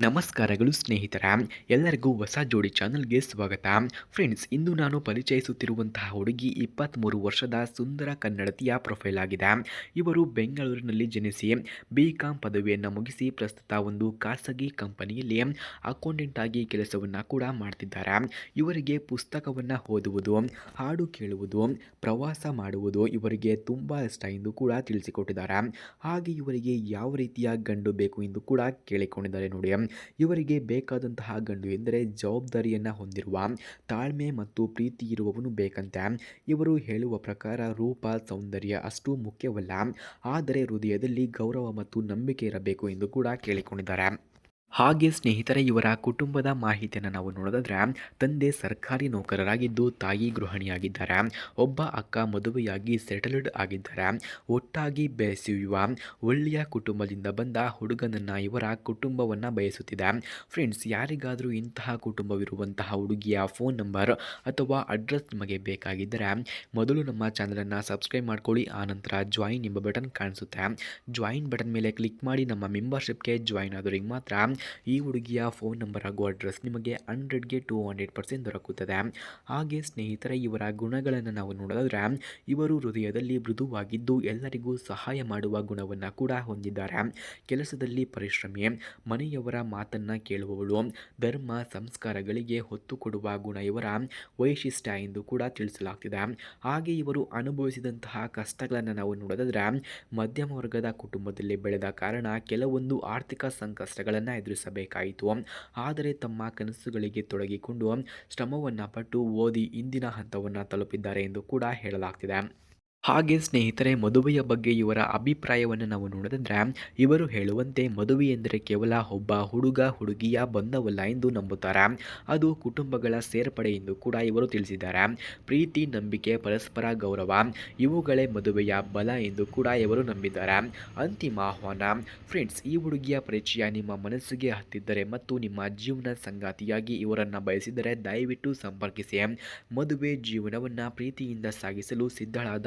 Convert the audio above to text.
ನಮಸ್ಕಾರಗಳು ಸ್ನೇಹಿತರ, ಎಲ್ಲರಿಗೂ ಹೊಸ ಜೋಡಿ ಚಾನಲ್ಗೆ ಸ್ವಾಗತ. ಫ್ರೆಂಡ್ಸ್, ಇಂದು ನಾನು ಪರಿಚಯಿಸುತ್ತಿರುವಂತಹ ಹುಡುಗಿ ಇಪ್ಪತ್ತ್ಮೂರು ವರ್ಷದ ಸುಂದರ ಕನ್ನಡತಿಯ ಪ್ರೊಫೈಲ್ ಆಗಿದೆ. ಇವರು ಬೆಂಗಳೂರಿನಲ್ಲಿ ಜನಿಸಿ ಬಿ ಕಾಂ ಪದವಿಯನ್ನು ಮುಗಿಸಿ ಪ್ರಸ್ತುತ ಒಂದು ಖಾಸಗಿ ಕಂಪನಿಯಲ್ಲಿ ಅಕೌಂಟೆಂಟ್ ಆಗಿ ಕೆಲಸವನ್ನು ಕೂಡ ಮಾಡ್ತಿದ್ದಾರೆ. ಇವರಿಗೆ ಪುಸ್ತಕವನ್ನು ಓದುವುದು, ಹಾಡು ಕೇಳುವುದು, ಪ್ರವಾಸ ಮಾಡುವುದು ಇವರಿಗೆ ತುಂಬ ಇಷ್ಟ ಎಂದು ಕೂಡ ತಿಳಿಸಿಕೊಟ್ಟಿದ್ದಾರೆ. ಹಾಗೆ ಇವರಿಗೆ ಯಾವ ರೀತಿಯ ಗಂಡು ಬೇಕು ಎಂದು ಕೂಡ ಕೇಳಿಕೊಂಡಿದ್ದಾರೆ ನೋಡಿ. ಇವರಿಗೆ ಬೇಕಾದಂತಹ ಗಂಡು ಎಂದರೆ ಜವಾಬ್ದಾರಿಯನ್ನು ಹೊಂದಿರುವ, ತಾಳ್ಮೆ ಮತ್ತು ಪ್ರೀತಿ ಇರುವವನು ಬೇಕಂತೆ. ಇವರು ಹೇಳುವ ಪ್ರಕಾರ ರೂಪ, ಸೌಂದರ್ಯ ಅಷ್ಟು ಮುಖ್ಯವಲ್ಲ. ಆದರೆ ಹೃದಯದಲ್ಲಿ ಗೌರವ ಮತ್ತು ನಂಬಿಕೆ ಇರಬೇಕು ಎಂದು ಕೂಡ ಕೇಳಿಕೊಂಡಿದ್ದಾರೆ. ಹಾಗೆ ಸ್ನೇಹಿತರೆ ಇವರ ಕುಟುಂಬದ ಮಾಹಿತಿಯನ್ನು ನಾವು ನೋಡೋದಾದರೆ, ತಂದೆ ಸರ್ಕಾರಿ ನೌಕರರಾಗಿದ್ದು ತಾಯಿ ಗೃಹಿಣಿಯಾಗಿದ್ದಾರೆ, ಒಬ್ಬ ಅಕ್ಕ ಮದುವೆಯಾಗಿ ಸೆಟಲ್ಡ್ ಆಗಿದ್ದಾರೆ, ಒಟ್ಟಾಗಿ ಬೆಳೆಸುವ ಒಳ್ಳೆಯ ಕುಟುಂಬದಿಂದ ಬಂದ ಹುಡುಗನನ್ನು ಇವರ ಕುಟುಂಬವನ್ನು ಬಯಸುತ್ತಿದೆ. ಫ್ರೆಂಡ್ಸ್ ಯಾರಿಗಾದರೂ ಇಂತಹ ಕುಟುಂಬವಿರುವಂತಹ ಹುಡುಗಿಯ ಫೋನ್ ನಂಬರ್ ಅಥವಾ ಅಡ್ರೆಸ್ ನಿಮಗೆ ಬೇಕಾಗಿದ್ದರೆ, ಮೊದಲು ನಮ್ಮ ಚಾನಲನ್ನು ಸಬ್ಸ್ಕ್ರೈಬ್ ಮಾಡ್ಕೊಳ್ಳಿ ಆನಂತರ ಜಾಯಿನ್ ಎಂಬ ಬಟನ್ ಕಾಣಿಸುತ್ತೆ. ಜಾಯಿನ್ ಬಟನ್ ಮೇಲೆ ಕ್ಲಿಕ್ ಮಾಡಿ ನಮ್ಮ ಮೆಂಬರ್ಶಿಪ್ಗೆ ಜಾಯಿನ್ ಆದವರಿಗೆ ಮಾತ್ರ ಈ ಹುಡುಗಿಯ ಫೋನ್ ನಂಬರ್ ಹಾಗೂ ಅಡ್ರೆಸ್ ನಿಮಗೆ ಹಂಡ್ರೆಡ್ಗೆ ಟೂ ಹಂಡ್ರೆಡ್ ಪರ್ಸೆಂಟ್ ದೊರಕುತ್ತದೆ. ಹಾಗೆ ಸ್ನೇಹಿತರೆ, ಇವರ ಗುಣಗಳನ್ನು ನಾವು ನೋಡೋದಾದ್ರೆ, ಇವರು ಹೃದಯದಲ್ಲಿ ಮೃದುವಾಗಿದ್ದು ಎಲ್ಲರಿಗೂ ಸಹಾಯ ಮಾಡುವ ಗುಣವನ್ನು ಕೂಡ ಹೊಂದಿದ್ದಾರೆ. ಕೆಲಸದಲ್ಲಿ ಪರಿಶ್ರಮಿ, ಮನೆಯವರ ಮಾತನ್ನು ಕೇಳುವವಳು, ಧರ್ಮ, ಸಂಸ್ಕಾರಗಳಿಗೆ ಹೊತ್ತು ಕೊಡುವ ಗುಣ ಇವರ ವೈಶಿಷ್ಟ್ಯ ಎಂದು ಕೂಡ ತಿಳಿಸಲಾಗ್ತಿದೆ. ಹಾಗೆ ಇವರು ಅನುಭವಿಸಿದಂತಹ ಕಷ್ಟಗಳನ್ನು ನಾವು ನೋಡೋದಾದ್ರೆ ಮಧ್ಯಮ ವರ್ಗದ ಕುಟುಂಬದಲ್ಲಿ ಬೆಳೆದ ಕಾರಣ ಕೆಲವೊಂದು ಆರ್ಥಿಕ ಸಂಕಷ್ಟಗಳನ್ನು ಎದುರಿಸಬೇಕಾಯಿತು. ಆದರೆ ತಮ್ಮ ಕನಸುಗಳಿಗೆ ತೊಡಗಿಕೊಂಡು ಶ್ರಮವನ್ನು ಪಟ್ಟು ಓದಿ ಇಂದಿನ ಹಂತವನ್ನು ತಲುಪಿದ್ದಾರೆ ಎಂದು ಕೂಡ ಹೇಳಲಾಗ್ತಿದೆ. ಹಾಗೆ ಸ್ನೇಹಿತರೆ, ಮದುವೆಯ ಬಗ್ಗೆ ಇವರ ಅಭಿಪ್ರಾಯವನ್ನು ನಾವು ನೋಡೋದಂದ್ರೆ ಇವರು ಹೇಳುವಂತೆ ಮದುವೆ ಎಂದರೆ ಕೇವಲ ಒಬ್ಬ ಹುಡುಗ, ಹುಡುಗಿಯ ಬಂಧವಲ್ಲ ಎಂದು ನಂಬುತ್ತಾರೆ. ಅದು ಕುಟುಂಬಗಳ ಸೇರ್ಪಡೆ ಎಂದು ಕೂಡ ಇವರು ತಿಳಿಸಿದ್ದಾರೆ. ಪ್ರೀತಿ, ನಂಬಿಕೆ, ಪರಸ್ಪರ ಗೌರವ, ಇವುಗಳೇ ಮದುವೆಯ ಬಲ ಎಂದು ಕೂಡ ಇವರು ನಂಬಿದ್ದಾರೆ. ಅಂತಿಮ ಆಹ್ವಾನ, ಫ್ರೆಂಡ್ಸ್, ಈ ಹುಡುಗಿಯ ಪರಿಚಯ ನಿಮ್ಮ ಮನಸ್ಸಿಗೆ ಹತ್ತಿದ್ದರೆ ಮತ್ತು ನಿಮ್ಮ ಜೀವನ ಸಂಗಾತಿಯಾಗಿ ಇವರನ್ನು ಬಯಸಿದರೆ ದಯವಿಟ್ಟು ಸಂಪರ್ಕಿಸಿ. ಮದುವೆ ಜೀವನವನ್ನು ಪ್ರೀತಿಯಿಂದ ಸಾಗಿಸಲು ಸಿದ್ಧಳಾದ